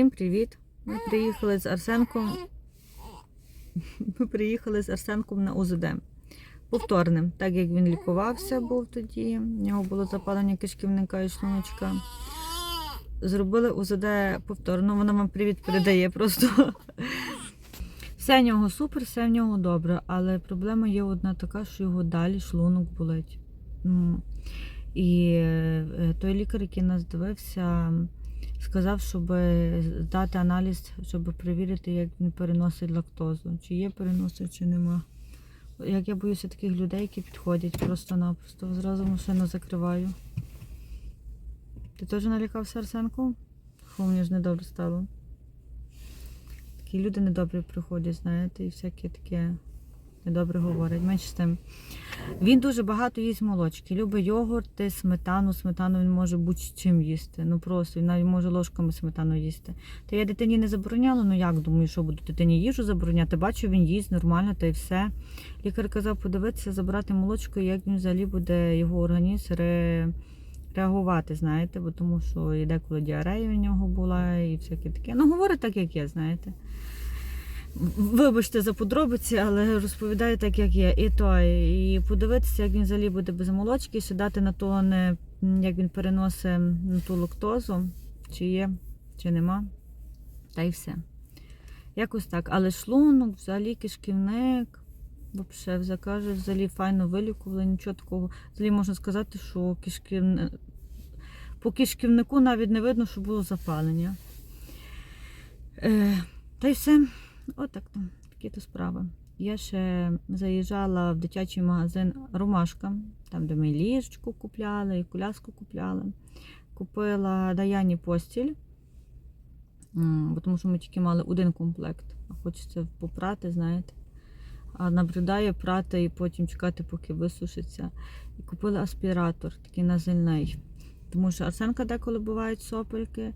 Всім привіт! Ми приїхали з Арсенком. Ми приїхали з Арсенком на УЗД. Повторним, так як він лікувався, був тоді. У нього було запалення кишківника і шлуночка. Зробили УЗД повторно. Вона вам привіт передає просто. Все в нього супер, все в нього добре. Але проблема є одна така, що його далі шлунок болить. Ну, І е, той лікар, який нас дивився, сказав, щоб здати аналіз, щоб перевірити, як він переносить лактозу. Чи є переносить, чи нема. Як я боюся таких людей, які підходять просто-напросто. Зразу машину закриваю. Ти теж налякався Арсенку? Фу, мені ж недобре стало. Такі люди недобрі приходять, знаєте, і всяке таке недобре говорять. Менше з тим. Він дуже багато їсть молочки. Любить йогурти, сметану. Сметану він може будь-чим їсти. Ну просто він навіть може ложками сметану їсти. Та я дитині не забороняла, ну як думаю, що буду дитині їжу забороняти. Бачу, він їсть нормально та й все. Лікар казав подивитися, забрати молочко, і як він взагалі буде його організм ре... реагувати, знаєте, бо тому що і деколи діарея у нього була, і всяке таке. Ну, говорить так, як є, знаєте. Вибачте за подробиці, але розповідаю так, як є. І то, і подивитися, як він взагалі буде без молочки, сідати на то, не, як він переносить ту лактозу, чи є, чи нема. Та й все. Якось так. Але шлунок, взагалі кишківник, взагалі, закаже, взагалі файно вилікували, нічого такого. Взагалі можна сказати, що кишківни... по кишківнику навіть не видно, що було запалення. Е, та й все. Отак там, такі то справи. Я ще заїжджала в дитячий магазин Ромашка, там, де ми ліжечку купляли, і коляску купляли. Купила Даяні постіль, тому що ми тільки мали один комплект, а хочеться попрати, знаєте. А наблюдає прати і потім чекати, поки висушиться. І купила аспіратор, такий назильний. Тому що Арсенка деколи бувають сопельки.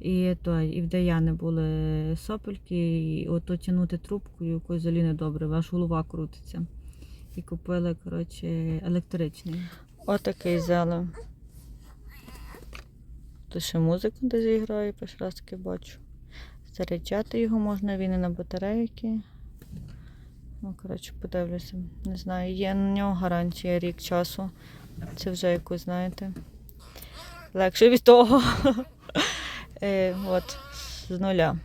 І той, і в Даяни були сопельки, і ото тягнути якось взагалі не добре, аж голова крутиться. І купили, коротше, електричний. Отакий взяли. Тут ще музика десь грає, перший раз таки бачу. Заряджати його можна, він і на батарейки. Ну, коротше, подивлюся. Не знаю, є на нього гарантія рік часу. Це вже якось, знаєте, легше від того. Е, от, з нуля.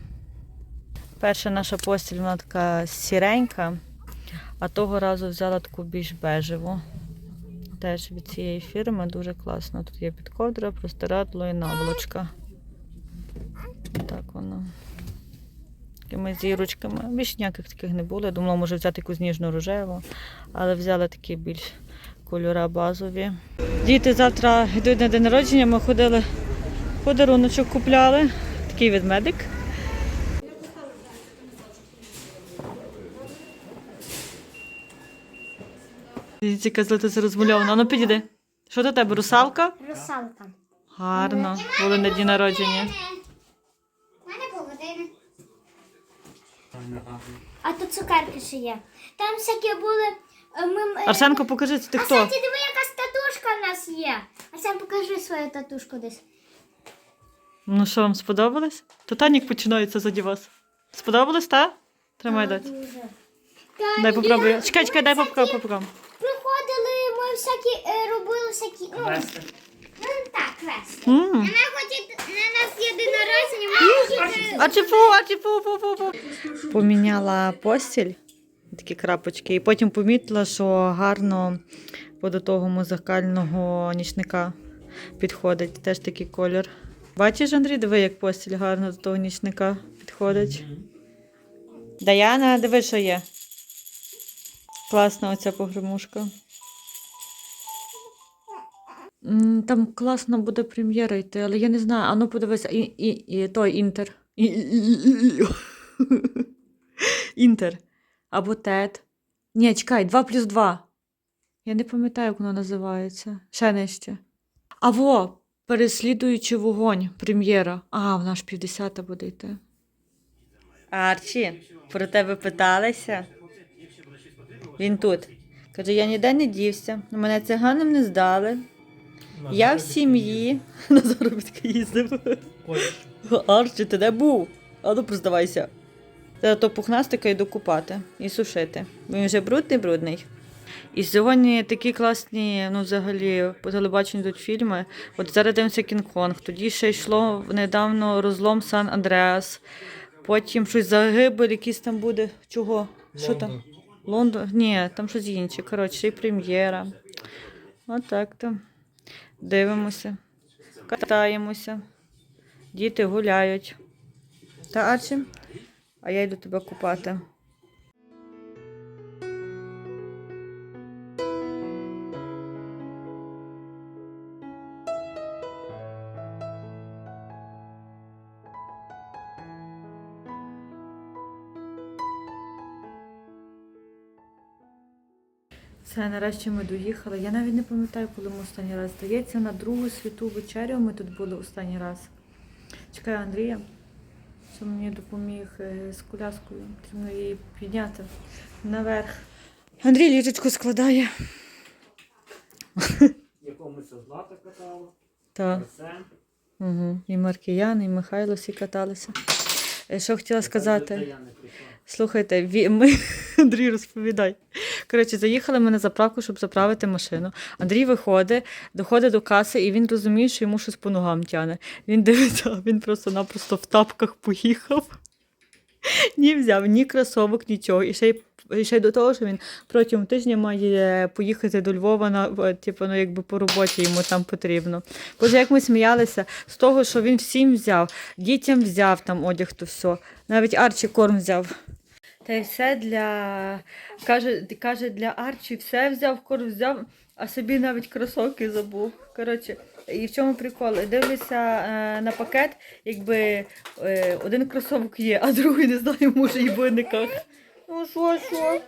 Перша наша постіль вона така сіренька, а того разу взяла таку більш бежеву. Теж від цієї фірми дуже класно. Тут є підковдра, простирадло і наволочка. Так воно. Такими зірочками. Більш ніяких таких не було. Я думала, може взяти якусь ніжну рожеву, але взяла такі більш кольора базові. Діти завтра йдуть на день народження, ми ходили Подаруночок купляли. Такий ведмедик. Дивіться, яка злата розмальована. Ну підійди. Що до тебе? Русалка? Русалка. Гарно. Були на дні народження. У мене погодини. А тут цукерки ще є. Там всякі були. е, Ми, е, Арсенко, покажи, це ти а хто? кстати, диви, якась татушка в нас є. Арсен, покажи свою татушку десь. Ну що, вам сподобалось? Титанік починається заді вас. Сподобалось, так? Тримай дать. Дуже. Дай попробую. Чекай, чекай, дай попробую. попробую. Приходили, ми всякі е, робили всякі. Ну, ну так, квести. М. Вона хоче, на нас є день народження, ми хочемо. Ачіпу, ачіпу, пу, пу, пу. Поміняла постіль, такі крапочки, і потім помітила, що гарно до того музикального нічника підходить. Теж такий колір. Бачиш, Андрій, диви, як постіль гарно до того нічника підходить. Даяна, диви, що є. Класна оця погремушка. Там класно буде прем'єра йти, але я не знаю. А ну подивися, і, і, і той інтер. І, і, і, і, і. Інтер. Або тет. Ні, чекай, 2 плюс 2. Я не пам'ятаю, як воно називається. Ще нижче. А во, переслідуючи вогонь, прем'єра. А, вона ж 50 буде йти. Арчі, про тебе питалися? Він тут. Каже, я ніде не дівся, мене циганам не здали. Я в сім'ї на заробітки їздив. Арчі, ти де був? А ну признавайся. То пухнастика йду купати і сушити. Він вже брудний брудний. І сьогодні такі класні, ну взагалі, по телебаченню йдуть фільми. От зараз дивимося Кінг-Конг. Тоді ще йшло недавно розлом Сан Андреас. Потім щось загибель, якийсь там буде. Чого? Що там? Лондон? Ні, там щось інше. Коротше, ще й прем'єра. Отак то. Дивимося, катаємося. Діти гуляють. Та Арчі? А я йду тебе купати. Все, нарешті ми доїхали. Я навіть не пам'ятаю, коли ми останній раз. Здається, на другу святу вечерю ми тут були останній раз. Чекаю Андрія, що мені допоміг е, з коляскою. Потрібно її підняти наверх. Андрій ліжечку складає. якому це злата катала, Так. Угу. І Маркіян, і Михайло всі каталися. Е, Що хотіла сказати? Слухайте, ми Андрій, розповідай. Коротше, заїхали ми на заправку, щоб заправити машину. Андрій виходить, доходить до каси, і він розуміє, що йому щось по ногам тяне. Він дивиться, він просто-напросто в тапках поїхав. Ні взяв, ні кросовок, нічого. І ще й ще до того, що він протягом тижня має поїхати до Львова на типу, ну, якби по роботі йому там потрібно. Боже, як ми сміялися з того, що він всім взяв, дітям взяв там одяг, то все. Навіть Арчі корм взяв. Та й все для каже, каже, для Арчі все взяв, корм взяв, а собі навіть кросовки забув. Коротше, і в чому прикол? Дивлюся е, на пакет, якби е, один кросовок є, а другий не знаю, може і в виниках. Ну що, що?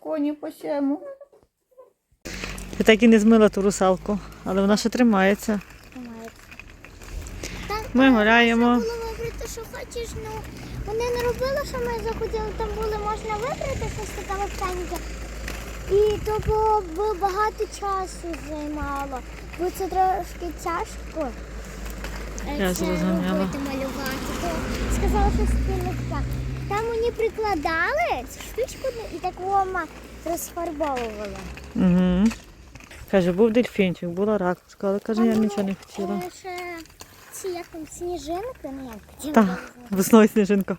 Коні посємо. Я так і не змила ту русалку, але вона ще тримається. Ми гуляємо. Вибрати, що хочеш, ну вони не робили, що ми захотіли, там були, можна вибрати щось таке легкеньке. І то було багато часу займало, бо це трошки тяжко. е, Я це зрозуміла. робити, малювати. То сказала, що спільника. Там мені прикладали цю штучку і так вома розфарбовували. Угу. Каже, був дельфінчик, була ракушка, але каже, я нічого не хотіла. е, Ще ці як там сніжинки, ну як хотіла. Так, весною сніжинка.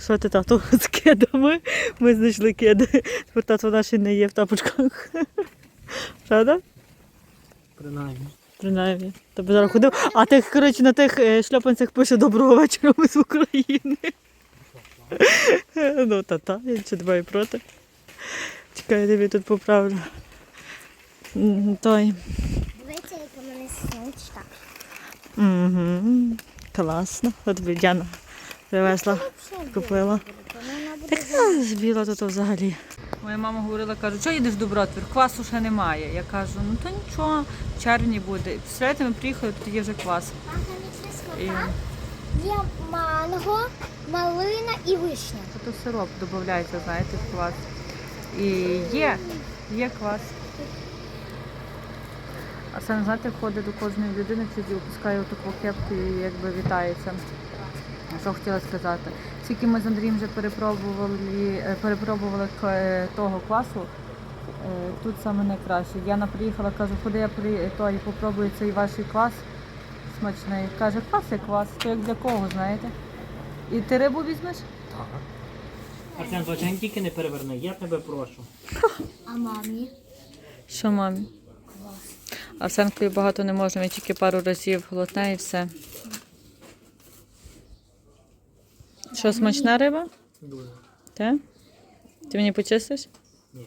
Що ти тату з кедами? Ми знайшли кеди. Тепер тато наші не є в тапочках. Правда? Принаймні. Принаймні. Тобі зараз ходив. А тих, коротше, на тих е, шльопанцях пише доброго вечора, ми з України. Ну, та-та, я нічого не маю проти. Чекай, я тобі тут поправлю. Той. Дивіться, яка мене сумочка. Угу. Класно. От Діана привезла, купила. Так а, збіла тут взагалі. Моя мама говорила, каже, що їдеш до Бродвір? Квасу ще немає. Я кажу, ну то нічого, в червні буде. Після ми приїхали, тут є вже квас. І Є манго, малина і вишня. то сироп додається, знаєте, в квас. І є, є квас. А це, знаєте, ходить до кожної людини, тоді опускає таку кепку і якби вітається. Що хотіла сказати? Скільки ми з Андрієм вже перепробували, е, перепробували е, того квасу, е, тут саме найкраще. Яна приїхала, кажу, ходи я при той попробую цей ваш квас смачний. Каже, квас є квас, то як для кого, знаєте? І ти рибу візьмеш? Так. Арсен, звичайно, тільки не переверни, я тебе прошу. А мамі? Що мамі? Арсенкою багато не можна, він тільки пару разів глотне і все. Що, смачна риба? Дуже. Те? Ти мені почистиш? Ні.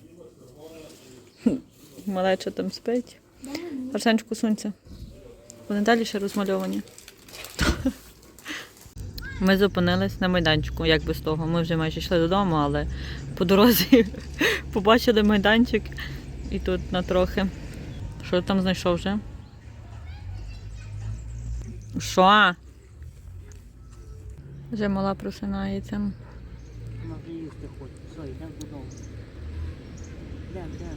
Малеча там спить. Арсенчику сунься. Вони далі ще розмальовані. Ми зупинились на майданчику, як без того. Ми вже майже йшли додому, але по дорозі побачили майданчик і тут на трохи. Що ти там знайшов вже? Що? Вже мала просинається. Вона вже їсти хоче. Все, йдемо додому. Йдемо, йдемо.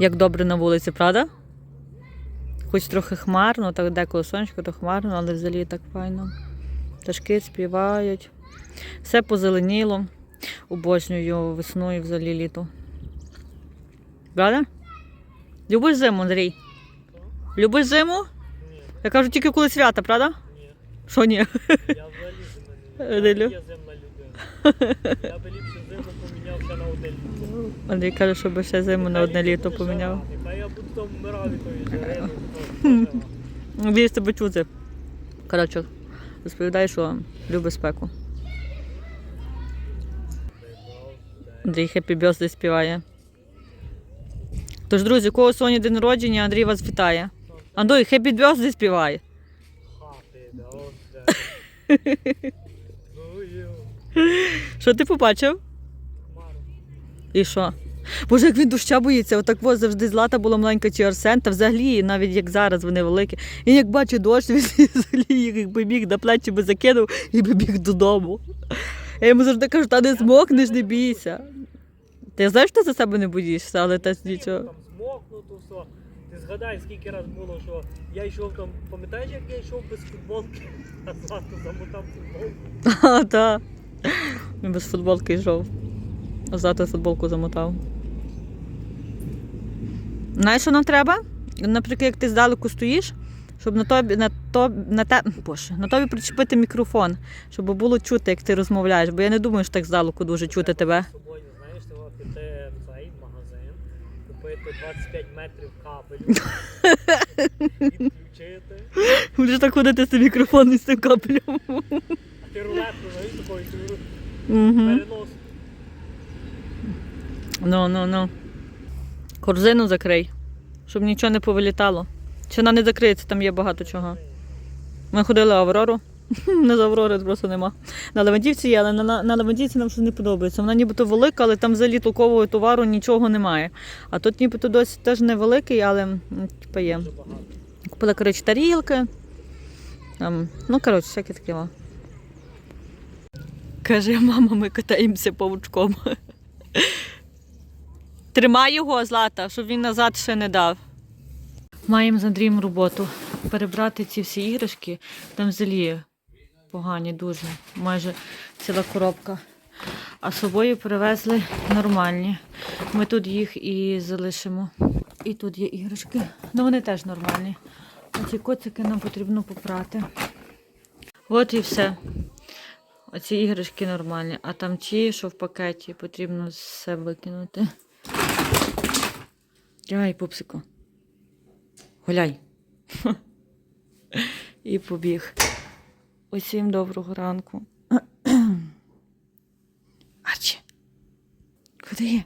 Як добре на вулиці, правда? Хоч трохи хмарно, так деколи сонечко, то хмарно, але взагалі так файно. Пташки співають. Все позеленіло. Обожнюю весну і взагалі літо. Правда? Любиш зиму, Андрій? Любиш зиму? Я кажу тільки коли свята, правда? ні. Що ні? Я взагалі зиму Не люблю. Я земна людина. Я би ліпше зиму помінявся на одне літо. Андрій каже, щоб ще зиму на одне літо поміняв. Нехай я буду там ну, то жара. Він з тебе чути. Коротше, розповідає, що любить спеку. Андрій Happy Birthday співає. Тож, друзі, у кого сьогодні день народження, Андрій вас вітає. Андрій, Happy Birthday співає. Що ти побачив? І що? Боже, як він доща боїться, отак ось завжди злата була маленька чи Арсен, та взагалі, навіть як зараз вони великі. Він як бачить дощ, він взагалі їх якби біг на плечі би закинув і би біг додому. Я йому завжди кажу, та не змокнеш, не бійся. Ти знаєш, що ти за себе не боїшся, але та нічого. Там змокну, то все. Ти згадай, скільки раз було, що я йшов там, пам'ятаєш, як я йшов без футболки, а златку замотав футболку. А, так. Без футболки йшов. А злато футболку замотав. Знаєш, що нам треба? Наприклад, як ти здалеку стоїш, щоб на тобі, на тобі, на те, Боже, на тобі причепити мікрофон, щоб було чути, як ти розмовляєш, бо я не думаю, що так здалеку дуже чути тебе. З собою, знаєш, того піти в цей магазин, купити 25 метрів кабелю, відключити, Будеш так ходити з цим мікрофоном і з цим капелем. а ти рулетку, знаєш, такою перенос. Ну, ну, ну. Корзину закрий, щоб нічого не повилітало. Чи вона не закриється, там є багато чого. Ми ходили в Аврору. Не з просто нема. На Левандівці є, але на, на, на Левандівці нам щось не подобається. Вона нібито велика, але там взагалі толкового товару нічого немає. А тут нібито досить теж невеликий, але м, типа є. Купила, коротше, тарілки. Там, ну, коротше, всяке таке. Каже, мама, ми катаємося павучком. Тримай його, Злата, щоб він назад ще не дав. Маємо з Андрієм роботу. Перебрати ці всі іграшки. Там взагалі погані дуже. Майже ціла коробка. А з собою привезли нормальні. Ми тут їх і залишимо. І тут є іграшки. Ну вони теж нормальні. Оці коцики нам потрібно попрати. От і все. Оці іграшки нормальні. А там ті, що в пакеті, потрібно все викинути. Давай, пупсику. Гуляй. І побіг. Усім доброго ранку. Арчі. Куди є?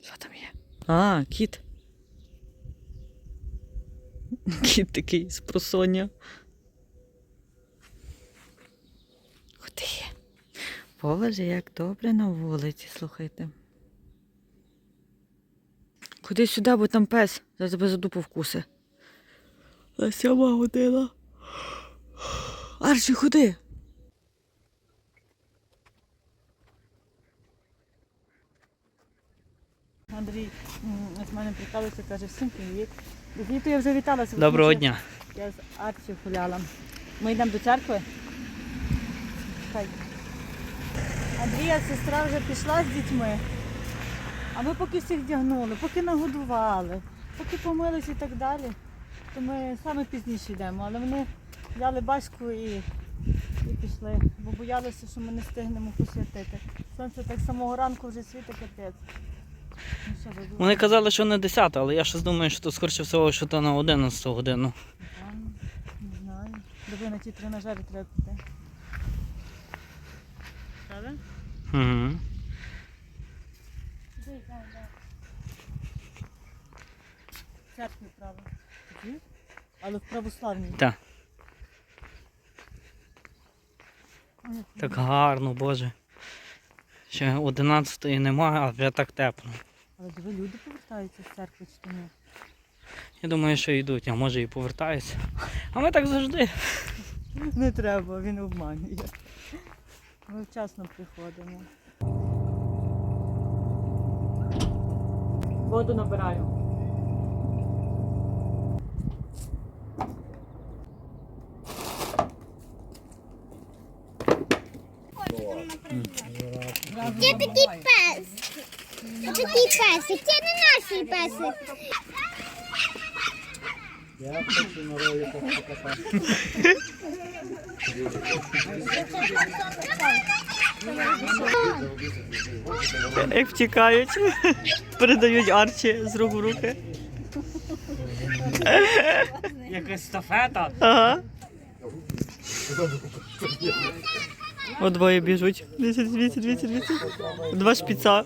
Що там є? А, кіт. Кіт такий з просоння. Куди є? Боже, як добре на вулиці, слухайте. Куди сюди, бо там пес. Зараз тебе за дупу вкуси. На сьома година. Арчі, ходи. Андрій з мене прикалується, каже, всім привіт. Звідти я вже віталася. Доброго дня. Я з Арчі гуляла. Ми йдемо до церкви. Хай. Андрія сестра вже пішла з дітьми. А ми поки всіх вдягнули, поки нагодували, поки помились і так далі. То ми саме пізніше йдемо, але вони взяли батьку і, і пішли, бо боялися, що ми не встигнемо посвятити. Сонце так самого ранку вже світить капець. Ну, Вони казали, що не 10, але я щось думаю, що то скоріше всього, що то на 11 годину. Не знаю. Диви на ті тренажери треба піти. Правда? Угу. В церкві право. Тоді? Але в православній. Так. Так гарно, боже. Ще 11 немає, а вже так тепло. Але диви, люди повертаються з церкви чи ні? Я думаю, що йдуть, а може і повертаються. А ми так завжди. Не треба, він обманює. Ми вчасно приходимо. Воду набираю. Це такий пес. Це такий песик. Це не наш песик. Я хочу на роликах покатати. Як втікають, передають арчі з рук в руки. Якась стафета. Ага. О, двоє біжуть. Дивіться, дивіться, дивіться, дивіться. Два шпіца.